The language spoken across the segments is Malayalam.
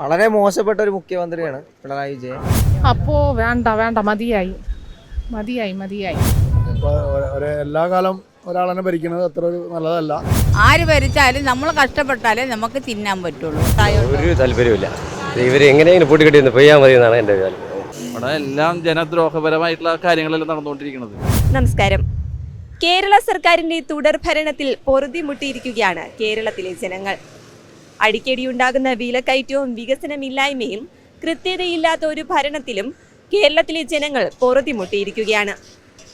വളരെ മോശപ്പെട്ട ഒരു മുഖ്യമന്ത്രിയാണ് പിണറായി വിജയൻ. അപ്പോ വേണ്ട വേണ്ട മതിയായി. മതിയായി മതിയായി. എല്ലാ കാലം ഒരാളെന്നെ ഭരിക്കുന്നത് അത്ര ഒരു നല്ലതല്ല. ആര് ഭരിച്ചാലും നമ്മൾ കഷ്ടപ്പെട്ടാലേ നമുക്ക് തിന്നാൻ പറ്റുള്ളൂ. ഒരു താല്പര്യമില്ല ഇവർ എങ്ങനെയെങ്കിലും പൂട്ടിക്കെട്ടി ഒന്ന് പെയ്യാൻ മതി എന്നാണ് എന്റെ ഇവിടെ അവിടെ എല്ലാം ജനദ്രോഹപരമായിട്ടുള്ള കാര്യങ്ങളെല്ലാം നടന്നുകൊണ്ടിരിക്കുന്നത്. നമസ്കാരം. കേരള സർക്കാരിന്റെ തുടർഭരണത്തിൽ പൊറുതിമുട്ടിയിരിക്കുകയാണ് കേരളത്തിലെ ജനങ്ങൾ. അടിക്കടിയുണ്ടാകുന്ന വിലക്കയറ്റവും വികസനമില്ലായ്മയും കൃത്യതയില്ലാത്ത ഒരു ഭരണത്തിലും കേരളത്തിലെ ജനങ്ങൾ പൊറുതിമുട്ടിയിരിക്കുകയാണ്.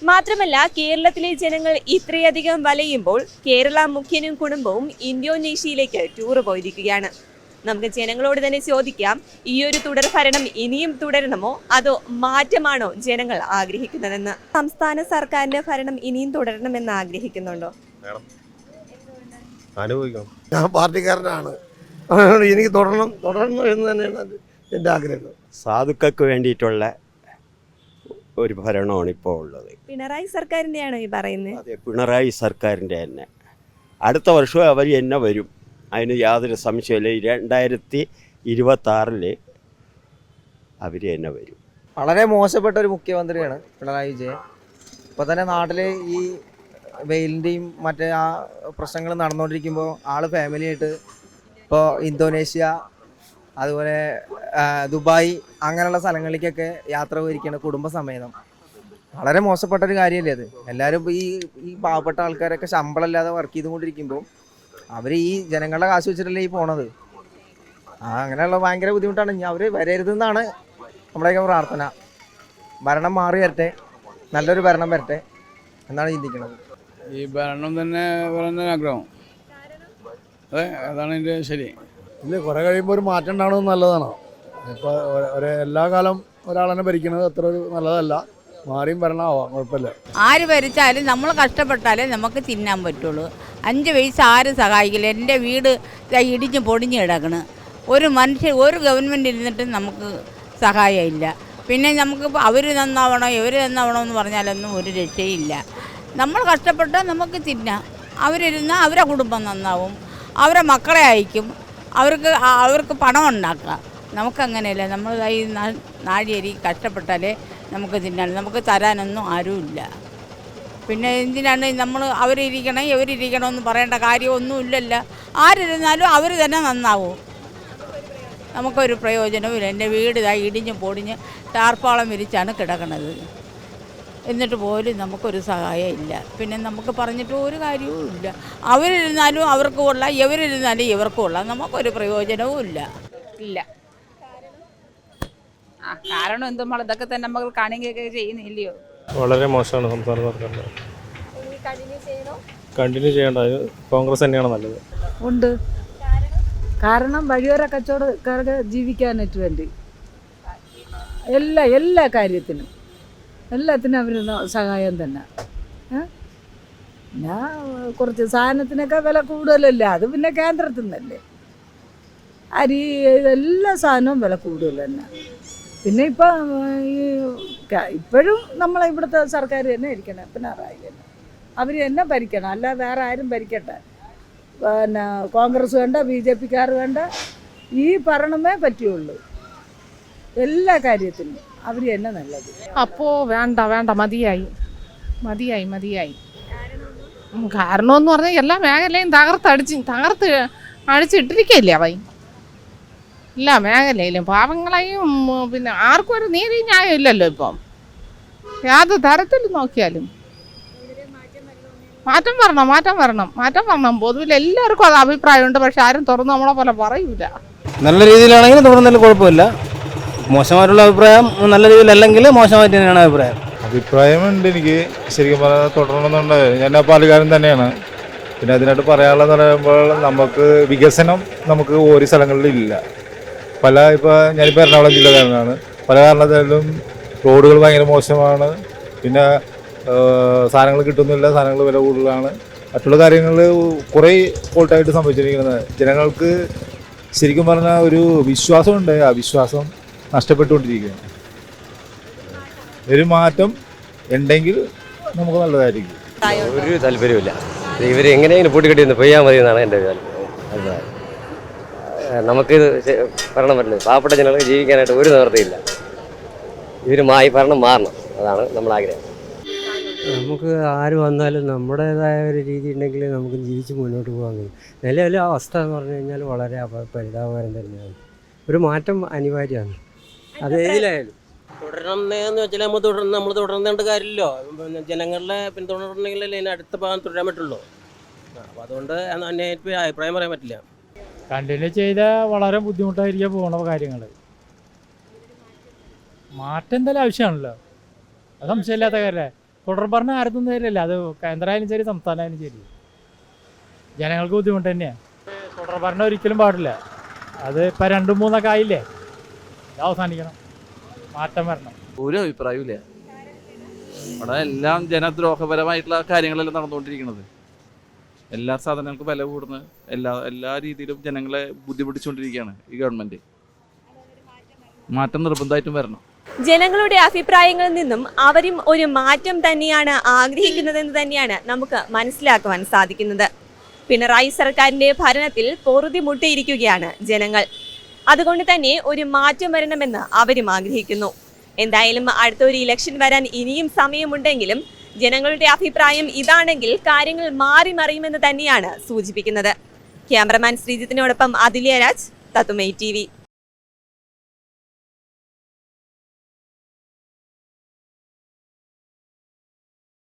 മാത്രമല്ല കേരളത്തിലെ ജനങ്ങൾ ഇത്രയധികം വലയുമ്പോൾ കേരള മുഖ്യനും കുടുംബവും ഇന്തോനേഷ്യയിലേക്ക് ടൂർ പോയിരിക്കുകയാണ്. നമുക്ക് ജനങ്ങളോട് തന്നെ ചോദിക്കാം ഈ ഒരു തുടർഭരണം ഇനിയും തുടരണമോ? അതോ മാറ്റമാണോ ജനങ്ങൾ ആഗ്രഹിക്കുന്നതെന്ന്? സംസ്ഥാന സർക്കാരിന്റെ ഭരണം ഇനിയും തുടരണമെന്ന് ആഗ്രഹിക്കുന്നുണ്ടോ? ഞാൻ പാർട്ടിക്കാരനാണ്. അതുകൊണ്ട് എനിക്ക് തുടരണം തുടരണം എന്ന് തന്നെയാണ് അത് എന്റെ ആഗ്രഹം. സാധുക്കൾക്ക് വേണ്ടിയിട്ടുള്ള ഒരു ഭരണമാണ് ഇപ്പോൾ ഉള്ളത്. പിണറായി സർക്കാരിന്റെയാണോ ഈ പറയുന്നത് അതെ പിണറായി സർക്കാരിന്റെ തന്നെ. അടുത്ത വർഷം അവർ എന്നെ വരും. അതിന് യാതൊരു സംശയമില്ല രണ്ടായിരത്തി ഇരുപത്താറിൽ അവർ തന്നെ വരും. വളരെ മോശപ്പെട്ട ഒരു മുഖ്യമന്ത്രിയാണ് പിണറായി വിജയൻ. ഇപ്പോൾ തന്നെ നാട്ടിൽ ഈ വെയിലിന്റെയും മറ്റേ ആ പ്രശ്നങ്ങൾ നടന്നുകൊണ്ടിരിക്കുമ്പോൾ ആൾ ഫാമിലിയായിട്ട് ഇപ്പോൾ ഇന്തോനേഷ്യ അതുപോലെ ദുബായ് അങ്ങനെയുള്ള സ്ഥലങ്ങളിലേക്കൊക്കെ യാത്ര പോയിരിക്കുകയാണ് കുടുംബസമേതം. വളരെ മോശപ്പെട്ട ഒരു കാര്യമല്ലേ അത് എല്ലാവരും ഈ ഈ പാവപ്പെട്ട ആൾക്കാരൊക്കെ ശമ്പളം ഇല്ലാതെ വർക്ക് ചെയ്തുകൊണ്ടിരിക്കുമ്പോൾ അവർ ഈ ജനങ്ങളുടെ കാശ് വെച്ചിട്ടല്ലേ ഈ പോണത്? ആ അങ്ങനെയുള്ള ഭയങ്കര ബുദ്ധിമുട്ടാണ്. ഇനി അവർ വരരുതെന്നാണ് നമ്മുടെയൊക്കെ പ്രാർത്ഥന. ഭരണം മാറി വരട്ടെ. നല്ലൊരു ഭരണം വരട്ടെ. എന്നാണ് ചിന്തിക്കുന്നത് ഈ ഭരണം തന്നെ ആഗ്രഹം. അതെ അതാണ് എന്റെ ശരി. ഇല്ല കുറേ കഴിയുമ്പോൾ ഒരു മാറ്റം ഉണ്ടാവണമെന്ന് നല്ലതാണ്? ഇപ്പോൾ ഒരു എല്ലാ കാലം ഒരാളെന്നെ ഭരിക്കുന്നത് അത്ര ഒരു നല്ലതല്ല. മാറിയും ഭരണമാവാം കുഴപ്പമില്ല. ആര് ഭരിച്ചാലും നമ്മൾ കഷ്ടപ്പെട്ടാലേ നമുക്ക് തിന്നാൻ പറ്റുള്ളൂ. അഞ്ച് പൈസ ആരും സഹായിക്കില്ല. എന്റെ വീട് ഇടിഞ്ഞ് പൊടിഞ്ഞ് കിടക്കണ്. ഒരു മനുഷ്യൻ ഒരു ഗവൺമെന്റ് ഇരുന്നിട്ടും നമുക്ക് സഹായമില്ല. പിന്നെ നമുക്ക് അവർ നന്നാവണോ ഇവർ നന്നാവണോ എന്ന് പറഞ്ഞാലൊന്നും ഒരു രക്ഷയില്ല. നമ്മൾ കഷ്ടപ്പെട്ടാൽ നമുക്ക് തിന്നാം. അവരിരുന്നാൽ അവരെ കുടുംബം നന്നാവും. അവരെ മക്കളെ അയക്കും. അവർക്ക് അവർക്ക് പണം ഉണ്ടാക്കാം. നമുക്കങ്ങനെയല്ല. നമ്മൾ ഈ നാഴിയരി കഷ്ടപ്പെട്ടാലേ നമുക്ക് തിന്നാൻ നമുക്ക് തരാനൊന്നും ആരുമില്ല. പിന്നെ എന്തിനാണ് നമ്മൾ അവരിരിക്കണം? ഇവരിരിക്കണമെന്ന് പറയേണ്ട കാര്യമൊന്നുമില്ലല്ലോ. ആരിരുന്നാലും അവർ തന്നെ നന്നാവും. നമുക്കൊരു പ്രയോജനവുമില്ല. എന്റെ വീട് ഇതായി ഇടിഞ്ഞ് പൊടിഞ്ഞ് ടാർപ്പാളം വിരിച്ചാണ് കിടക്കണത്. എന്നിട്ട് പോലും നമുക്കൊരു സഹായം ഇല്ല പിന്നെ നമുക്ക് പറഞ്ഞിട്ട് ഒരു കാര്യവും ഇല്ല. അവരിരുന്നാലും അവർക്ക് കൊള്ളാം ഇവരിരുന്നാലും ഇവർക്കും കൊള്ളാം. നമുക്കൊരു പ്രയോജനവും ഇല്ല. ഇല്ല. ആ കാരണം എന്തോ നമ്മൾ ഇതൊക്കെ തന്നെ നമ്മൾ കാണുകയൊക്കെ ചെയ്യുന്നില്ലയോ? വളരെ മോശമാണ് സംസ്ഥാന സർക്കാരിന്റെ. കണ്ടിന്യൂ ചെയ്യേണ്ട. കോൺഗ്രസ് തന്നെയാണ് നല്ലത്. ഉണ്ട്. കാരണം? വഴിയോര കച്ചവടക്കാർക്ക് ജീവിക്കാനായിട്ട് വേണ്ടി എല്ലാ എല്ലാ കാര്യത്തിനും. എല്ലാത്തിനും അവർ സഹായം തന്നെ. ഞാൻ കുറച്ച് സാധനത്തിനൊക്കെ വില കൂടുതലല്ലേ? അത് പിന്നെ കേന്ദ്രത്തിൽ നിന്നല്ലേ. അരി എല്ലാ സാധനവും വില കൂടുതൽ തന്നെ. പിന്നെ ഇപ്പം ഈ ഇപ്പോഴും നമ്മളെ ഇവിടുത്തെ സർക്കാർ തന്നെ ഇരിക്കണം പിണറായി തന്നെ. അവർ തന്നെ ഭരിക്കണം. അല്ല വേറെ ആരും ഭരിക്കട്ടെ. പിന്നെ കോൺഗ്രസ് വേണ്ട ബി ജെ പിക്കാർ വേണ്ട ഈ ഭരണമേ പറ്റുള്ളൂ. എല്ലാ കാര്യത്തിനും. അവർ തന്നെ നല്ലത്. അപ്പോ വേണ്ട വേണ്ട മതിയായി. മതിയായി മതിയായി. കാരണമെന്ന് പറഞ്ഞാൽ എല്ലാ മേഖലയും തകർത്തടിച്ച് തകർത്ത് അടിച്ചിട്ടിരിക്കല്ലേ അവ എല്ലാ മേഖലയിലും പാവങ്ങളെയും പിന്നെ ആർക്കും ഒരു നീതി ന്യായം ഇല്ലല്ലോ ഇപ്പം. യാതൊരു തരത്തിൽ നോക്കിയാലും. മാറ്റം വരണം മാറ്റം വരണം മാറ്റം വരണം. പൊതുവിൽ എല്ലാവർക്കും അത് അഭിപ്രായമുണ്ട് പക്ഷെ ആരും തുറന്ന് നമ്മളെ പോലെ പറയൂല. നല്ല രീതിയിലാണെങ്കിൽ തുറന്നതിൽ കുഴപ്പമില്ല. മോശമായിട്ടുള്ള അഭിപ്രായം നല്ല രീതിയിലല്ലെങ്കിൽ മോശമായിട്ട് തന്നെയാണ് അഭിപ്രായം. അഭിപ്രായം ഉണ്ട് എനിക്ക്. ശരിക്കും പറഞ്ഞാൽ തുടരണമെന്നുണ്ട് ഞാൻ പാലുകാരൻ തന്നെയാണ്. പിന്നെ അതിനായിട്ട് പറയാനുള്ളതെന്ന് പറയുമ്പോൾ നമുക്ക് വികസനം നമുക്ക് ഓരോ സ്ഥലങ്ങളിലില്ല പല ഇപ്പോൾ ഞാനിപ്പോൾ എറണാകുളം ജില്ലക്കാരനാണ്. പല കാരണത്തിലും റോഡുകൾ ഭയങ്കര മോശമാണ്. പിന്നെ സാധനങ്ങൾ കിട്ടുന്നില്ല. സാധനങ്ങൾ വില കൂടുതലാണ്. മറ്റുള്ള കാര്യങ്ങൾ കുറേ ഫോൾട്ടായിട്ട് സംഭവിച്ചിരിക്കുന്നത്. ജനങ്ങൾക്ക് ശരിക്കും പറഞ്ഞാൽ ഒരു വിശ്വാസമുണ്ട്. ആ വിശ്വാസം നഷ്ടപ്പെട്ടുകൊണ്ടിരിക്കുകയാണ്. ഒരു മാറ്റം ഉണ്ടെങ്കിൽ നമുക്ക് നല്ലതായിരിക്കും. ഒരു താല്പര്യമില്ല ഇവർ എങ്ങനെയെങ്കിലും പൂട്ടിക്കെട്ടി ഒന്ന് പെയ്യാൻ മതി എന്നാണ് എന്റെ താല്പര്യം അഭിപ്രായം നമുക്കിത് ഭരണം പറ്റില്ല പാവപ്പെട്ട ജനങ്ങൾക്ക് ജീവിക്കാനായിട്ട് ഒരു നിവൃത്തിയില്ല. ഇവർ മായി ഭരണം മാറണം. അതാണ് നമ്മൾ ആഗ്രഹം. നമുക്ക് ആര് വന്നാലും നമ്മുടേതായ ഒരു രീതി ഉണ്ടെങ്കിൽ നമുക്ക് ജീവിച്ച് മുന്നോട്ട് പോകാൻ കഴിയും. നിലവിലെ അവസ്ഥ എന്ന് പറഞ്ഞു കഴിഞ്ഞാൽ വളരെ പരിതാപകരം തന്നെയാണ്. ഒരു മാറ്റം അനിവാര്യമാണ്. അത്. ഏതിലായാലും തുടരണം എന്ന് വെച്ചാൽ നമ്മൾ തുടർന്ന് നമ്മൾ തുടർന്നേണ്ട കാര്യമില്ലല്ലോ. പിന്നെ ജനങ്ങളുടെ പിന്തുടരണമെങ്കിലല്ലേ ഇതിന് അടുത്ത ഭാഗം തുടരാൻ പറ്റുള്ളൂ. അപ്പോൾ അതുകൊണ്ട് എന്നെ അഭിപ്രായം പറയാൻ പറ്റില്ല. കണ്ടിന്യൂ ചെയ്താൽ വളരെ ബുദ്ധിമുട്ടായിരിക്കും പോണ കാര്യങ്ങൾ മാറ്റം എന്തായാലും ആവശ്യമാണല്ലോ. അത് സംശയമില്ലാത്ത കാര്യമല്ലേ തുടർ പറഞ്ഞ ആരും തരില്ല. അത് കേന്ദ്രമായാലും ശരി സംസ്ഥാനമായാലും ശരി. ജനങ്ങൾക്ക് ബുദ്ധിമുട്ട് തന്നെയാണ് തുടർ ഭരണം ഒരിക്കലും പാടില്ല. അത് ഇപ്പം രണ്ടും മൂന്നൊക്കെ ആയില്ലേ? ഇത് അവസാനിക്കണം. മാറ്റം വരണം. ഒരു അഭിപ്രായമില്ല അവിടെ എല്ലാം ജനദ്രോഹപരമായിട്ടുള്ള കാര്യങ്ങളെല്ലാം നടന്നുകൊണ്ടിരിക്കുന്നത്. എല്ലാ സാധനങ്ങൾക്കും വില കൂടുന്നു. എല്ലാ എല്ലാ രീതിയിലും ജനങ്ങളെ ബുദ്ധിമുട്ടിച്ചുകൊണ്ടിരിക്കുകയാണ് ഈ ഗവൺമെന്റ്. മാറ്റം നിർബന്ധമായിട്ടും വരണം. ജനങ്ങളുടെ അഭിപ്രായങ്ങളിൽ നിന്നും അവരും ഒരു മാറ്റം തന്നെയാണ് ആഗ്രഹിക്കുന്നതെന്ന് തന്നെയാണ് നമുക്ക് മനസ്സിലാക്കുവാൻ സാധിക്കുന്നത്. പിണറായി സർക്കാരിന്റെ ഭരണത്തിൽ പൊറുതി മുട്ടിയിരിക്കുകയാണ് ജനങ്ങൾ. അതുകൊണ്ട് തന്നെ ഒരു മാറ്റം വരണമെന്ന് അവരും ആഗ്രഹിക്കുന്നു. എന്തായാലും അടുത്ത ഒരു ഇലക്ഷൻ വരാൻ ഇനിയും സമയമുണ്ടെങ്കിലും ജനങ്ങളുടെ അഭിപ്രായം ഇതാണെങ്കിൽ കാര്യങ്ങൾ മാറി മറിയുമെന്ന് തന്നെയാണ് സൂചിപ്പിക്കുന്നത്. ക്യാമറമാൻ ശ്രീജിത്തിനോടൊപ്പം അതിലിയ രാജ് തത്തുമൈ ടി